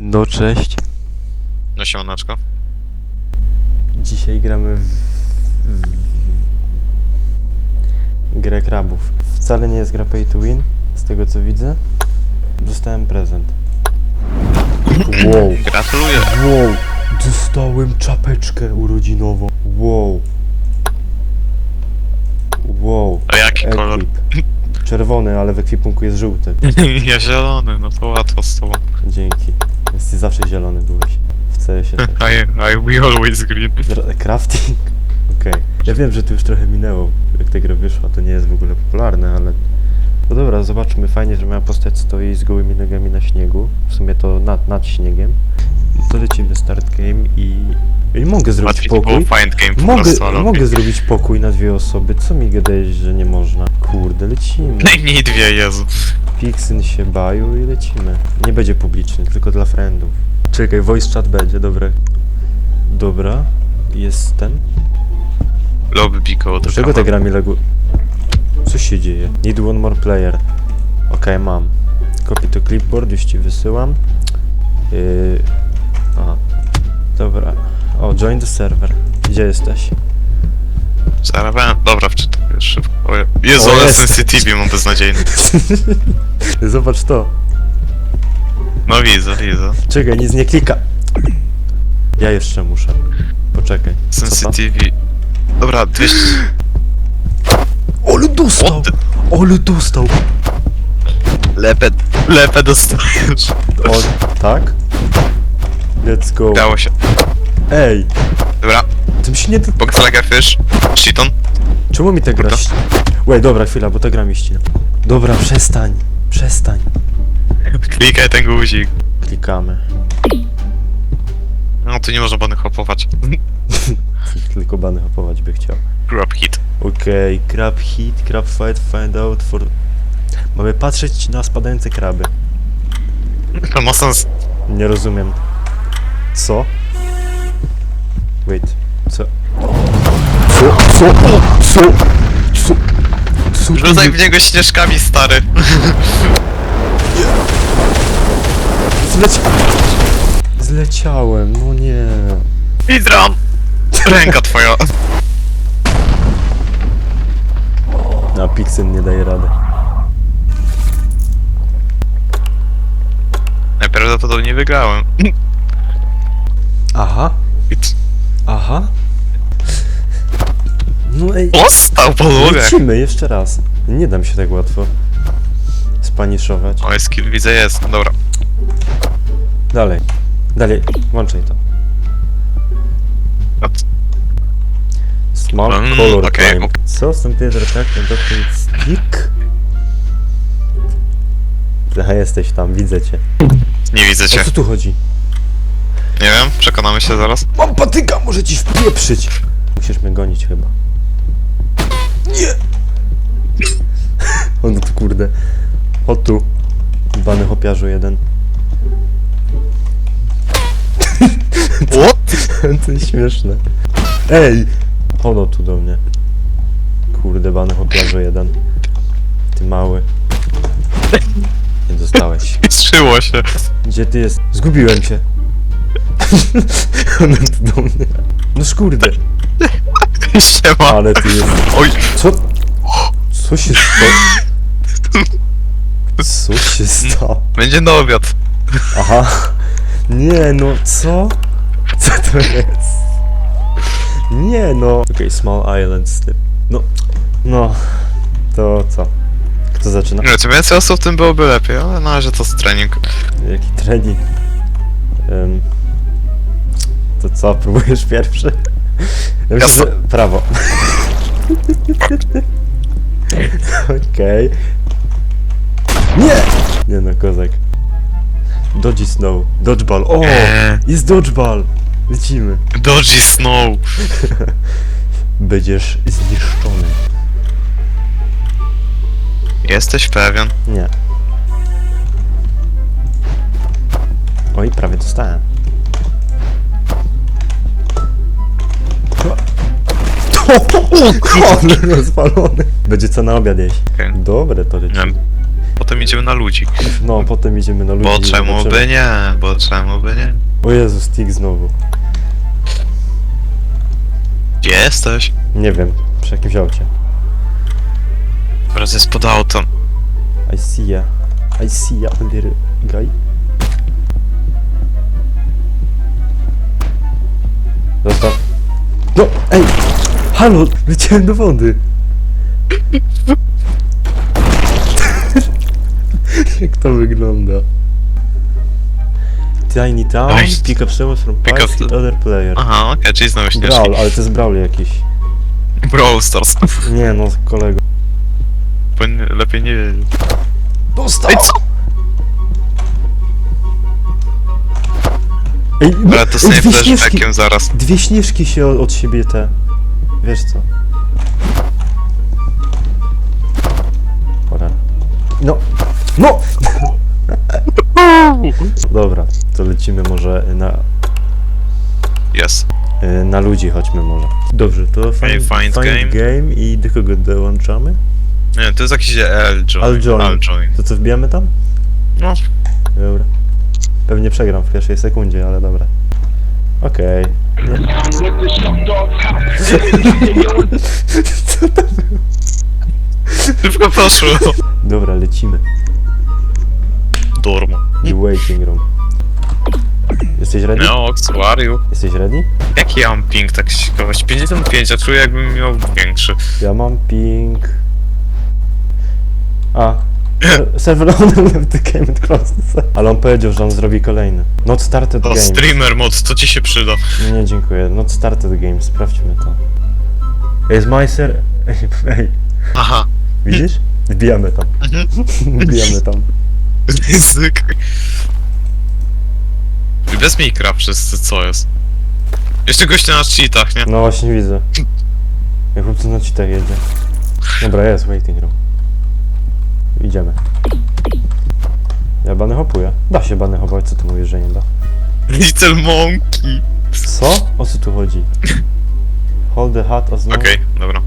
No cześć. No siemaneczko. Dzisiaj gramy w, w grę krabów. Wcale nie jest gra pay to win, z tego co widzę. Dostałem prezent. Wow, Gratuluję. wow, dostałem czapeczkę urodzinową. Wow. Wow, A jaki kolor? equip. Czerwony, ale w ekwipunku jest żółty. ja zielony, no to łatwo z tobą. Dzięki. Jesteś zawsze zielony byłeś. W CS-ie też. I, I we always green. Dra- Crafting? Okej. Ja wiem, że to już trochę minęło, jak ta gra wyszła, to nie jest w ogóle popularne, ale... No dobra, zobaczmy, fajnie, że moja postać stoi z gołymi nogami na śniegu, w sumie to nad, nad śniegiem. To lecimy start game i... I mogę zrobić Łatwiej to było pokój. find game po Mogę, ale mogę okej. zrobić pokój na dwie osoby, co mi gadałeś, że nie można? Kurde, lecimy. Najmniej dwie, Jezu. Pixyn się baju i lecimy. Nie będzie publiczny, tylko dla friendów. Czekaj, voice chat będzie, dobre. Dobra, jestem. Lobby Pico, Dlaczego ta gra mi legu... Co się dzieje? Need one more player. Okej, mam. Copy to clipboard, już ci wysyłam. Yy... Aha. Dobra. O, join the server. Gdzie jesteś? Zaraz, dobra, wczytam już szybko. O, Je- Jezu, O, ale jest. sensitivity mam beznadziejny. Zobacz to. No widzę, widzę. Czekaj, nic nie klika. Ja jeszcze muszę. Poczekaj. Co to? Dobra, 200... Ole dostał! What the... Ole dostał! Lepę... Lepę dostajesz. O, tak? Let's go. Udało się. Ej, Dobra, tym się nie... box like a fish. Shiton. Czemu mi ta gra... Ści- Wait, dobra, chwila, bo ta gra mi ścina. Dobra, przestań. Przestań. Klikaj ten guzik. Klikamy. No tu nie można bany hopować. Tylko bany hopować by chciał. Grab hit. Okej, crab hit, crab fight, find out for... Mamy patrzeć na spadające kraby. To ma sens. Nie rozumiem. Co? Wait, co? Co? Co? Co? Co? Co? tu Rzucaj w niego śnieżkami, stary. Zleci... Zleciałem, no nie. Idram! Ręka twoja. A Pixel nie daje rady. Najprawdopodobniej wygrałem. Aha, aha. No ej, Ostał podłogę! lecimy jeszcze raz. Nie dam się tak łatwo spaniszować. O, skill widzę jest, dobra. Dalej, dalej, włączaj to. A c- Small Mm, color okej, time. okej. Co? Some theater attack and document stick? Aha, jesteś tam, widzę cię. Nie widzę cię. O co tu chodzi? Nie wiem, przekonamy się zaraz. Mam patyka, może ci wpieprzyć! Musisz mnie gonić chyba. Nie! O no tu kurde. O tu. Bany hopiarzu jeden. What? to jest śmieszne. Ej! Ono tu do mnie. Kurde, bany hopiarzu jeden. Ty mały. Nie dostałeś. Strzyło się. Gdzie ty jest? Zgubiłem cię. Ono tu do mnie. No skurde. Siema. Ale ty jest. Oj, Co? Co się stało? Co się stało? będzie na obiad. Aha. Nie no, co? Co to jest? Nie no. Okej, okay, Small Island tym. No, no. To co? Kto zaczyna? Nie, czy więcej osób, tym byłoby lepiej, ale na razie to jest trening. Jaki trening? Em, to co, próbujesz pierwszy? Ja myślę, że prawo. Okej. Nie! Nie no, kozak. Dodgy Snow. Dodgeball. O! Eee. Jest dodgeball! Lecimy. Dodgy Snow. Będziesz zniszczony. Jesteś pewien? Nie. Ale rozwalony. Będzie co na obiad jeść. Okej. Dobre to leci. Nie. potem idziemy na ludzi. No, potem idziemy na ludzi. Bo czemu zobaczymy. by nie? Bo czemu by nie? O Jezu, stick znowu. Gdzie jesteś? Nie wiem, przy jakimś aucie. Teraz jest pod autem. I see ya. I see ya, little guy. Zostaw. No, ej! Halo, leciałem do wody. Jak to wygląda? Tiny Town, Nice. pick up someone from Pick up hit the- other player. Aha, okej, czyli znowu śnieżki. Brawl, ale to jest Brawl jakiś. Brawl Stars. Nie no, kolego. Powinien- Lepiej nie wiedzieć. Dostał! Ej, co? Ej, Ale to sobie dwie śnieżki, zaraz. dwie śnieżki się od, od siebie te... Wiesz co? Cholera. No! No! Dobra, to lecimy może na, Jest. y, na ludzi chodźmy może. Dobrze, to find, find game. i do kogo dołączamy? Nie, to jest jakiś L-join. L-join. L-join. To co, wbijamy tam? No, Dobra. Pewnie przegram w pierwszej sekundzie, ale dobra. Okej. Co to było? szybko poszło. Dobra, lecimy. Dormo. The waiting room. Jesteś ready? No, aktuarium. Jesteś ready? Jaki ja mam ping, tak z ciekawości? 55, a czuję jakbym miał większy. Ja mam ping. A. Owner left the game and closed the server. Ale on powiedział, że on zrobi kolejny. Not started To game. streamer mod, to ci się przyda. Nie, dziękuję. Not started game. Sprawdźmy to. Jest my ser... Ej, Aha. widzisz? Wbijamy tam. Wbijamy tam. Język. I Bez mikra wszyscy, co jest? Jeszcze goście na cheatach, nie? No właśnie widzę. Jak chłopcy na cheatach jedzie. Dobra, jest waiting room. Idziemy. Ja bany hopuję. Da się bany hopować, co ty mówisz, że nie da? Little Monkey. Co? O co tu chodzi? Hold the hat as no... Okej, dobra.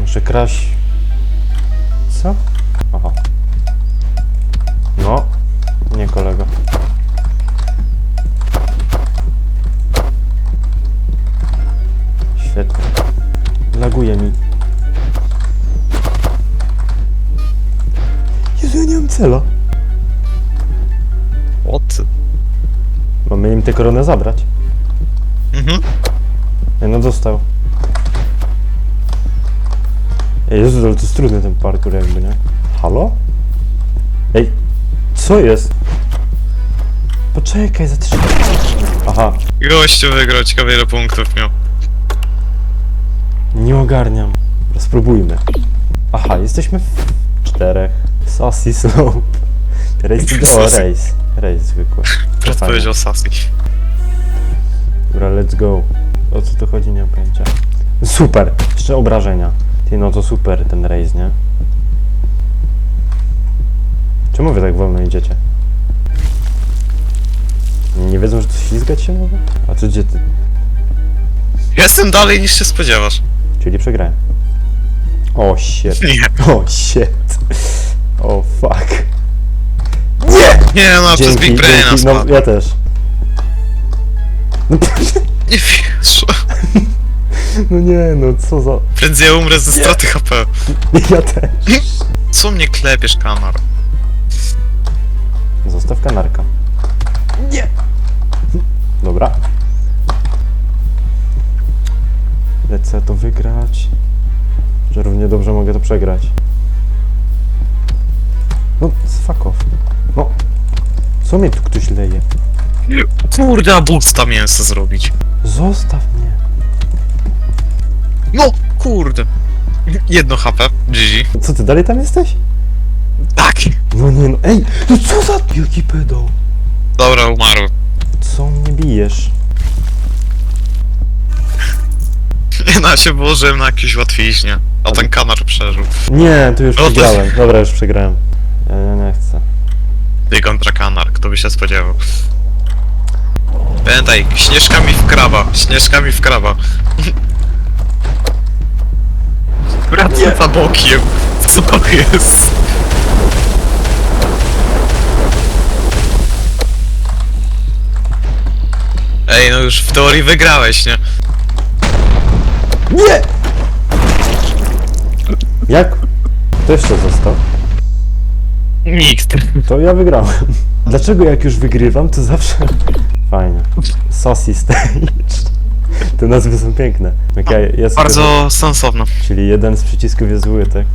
Muszę kraść... Co? Aha. Cela. What? Mamy im tę koronę zabrać. Mhm. No dostał. Ej, Jezu, ale to jest trudny ten parkour jakby, nie? Halo? Ej, co jest? Poczekaj, zatrzymaj. Aha, Gościu wygrał, ciekawe ile punktów miał. nie ogarniam. Spróbujmy. Aha, jesteśmy w czterech. Sassy slope. Race to go, Sassy. race. Race zwykły. Fajnie. powiedział Sassy. Dobra, let's go. O co tu chodzi, nie mam pojęcia. Super! Jeszcze obrażenia. Ty, no to super ten race, nie? Czemu wy tak wolno idziecie? Nie wiedzą, że tu ślizgać się może? A co gdzie ty? Jestem dalej niż się spodziewasz. Czyli przegrałem. O shit. Nie. O shit. O fuck. Nie no, przez Big Braina no spadł. ja też. No, Nie wiesz. no nie, no co za... Prędzej ja umrę ze straty HP. Ja też. Co mnie klepiesz, kanar? Zostaw kanarka. Nie! Dobra. Lecę to wygrać. Że równie dobrze mogę to przegrać. No, fuck off. No. Co mnie tu ktoś leje? Kurde, a boosta miałem sobie zrobić. Zostaw mnie. No, kurde. Jedno HP, GG. Co ty dalej tam jesteś? Tak. No nie no. Ej! No co za wielki pedał? Dobra, umarł. Co mnie bijesz? Na się położyłem na jakieś łatwiźnie. A ten kanar przeżył. Nie, tu już O, to- przegrałem. Dobra, już przegrałem. Ja nie chcę. Ty kontra kanar, kto by się spodziewał. Pamiętaj, śnieżka mi wkrawa, śnieżka mi wkrawa. Wraca za bokiem, co to jest? Ej, no już w teorii wygrałeś, nie? Nie! Jak? Kto jeszcze został? Nikt. To ja wygrałem. Dlaczego jak już wygrywam, to zawsze... Fajnie. Saucy Stage. Te nazwy są piękne. Okay, jest Bardzo sensowne. Czyli jeden z przycisków jest zły, tak?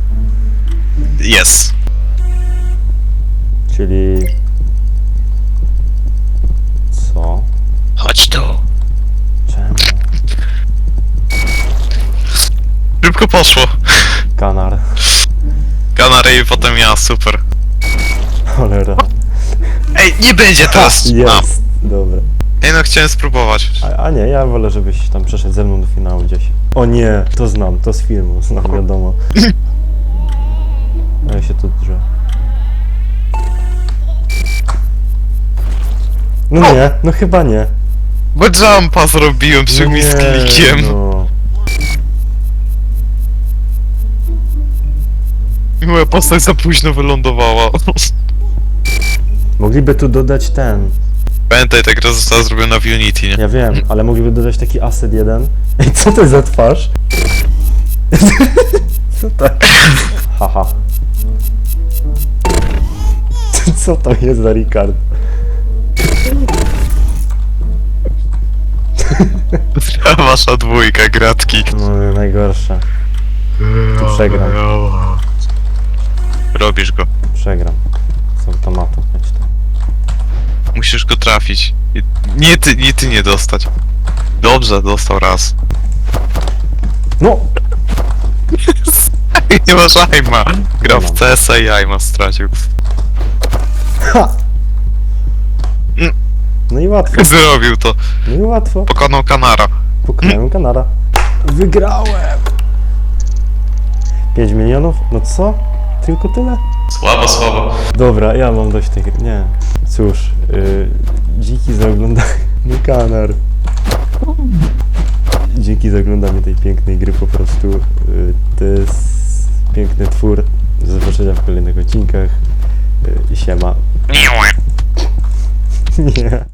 Jest. Czyli... Co? Chodź tu. Czemu? Szybko poszło. Kanar. Kanary i potem ja, super. Cholera. Ej, nie będzie teraz! A, Jest! Dobra. ej no chciałem spróbować. A, a nie, ja wolę, żebyś tam przeszedł ze mną do finału gdzieś. O nie, to znam, to z filmu, znam, wiadomo. A ja się tu drze. No nie, no chyba nie. Bo jumpa zrobiłem z nie, z klikiem. No. Moja postać za późno wylądowała. Mogliby tu dodać ten. Pamiętaj, ta gra została zrobiona w Unity, nie? Ja wiem, ale mogliby dodać taki asset jeden. Ej, co to jest za twarz? co to? Haha. Co to jest za Ricard? Wasza dwójka, gratki. No, najgorsze. To przegram. Robisz go. Przegram. Z automatu. Musisz go trafić. I- Nie ty, nie ty nie dostać. Dobrze, dostał raz. No! Nie masz aima. Gra w CS i aima stracił. Ha! No i łatwo. Zrobił to. No i łatwo. Pokonał Kanara. Pokonałem kanara. Wygrałem! 5 milionów? No co? Tylko tyle? Słabo, słabo. Dobra, ja mam dość gry. Nie. Cóż, yy, dziki za oglądanie. Kanar. Dzięki za oglądanie tej pięknej gry po prostu. Yy, to jest piękny twór. Do zobaczenia w kolejnych odcinkach. Yy, siema. Nie.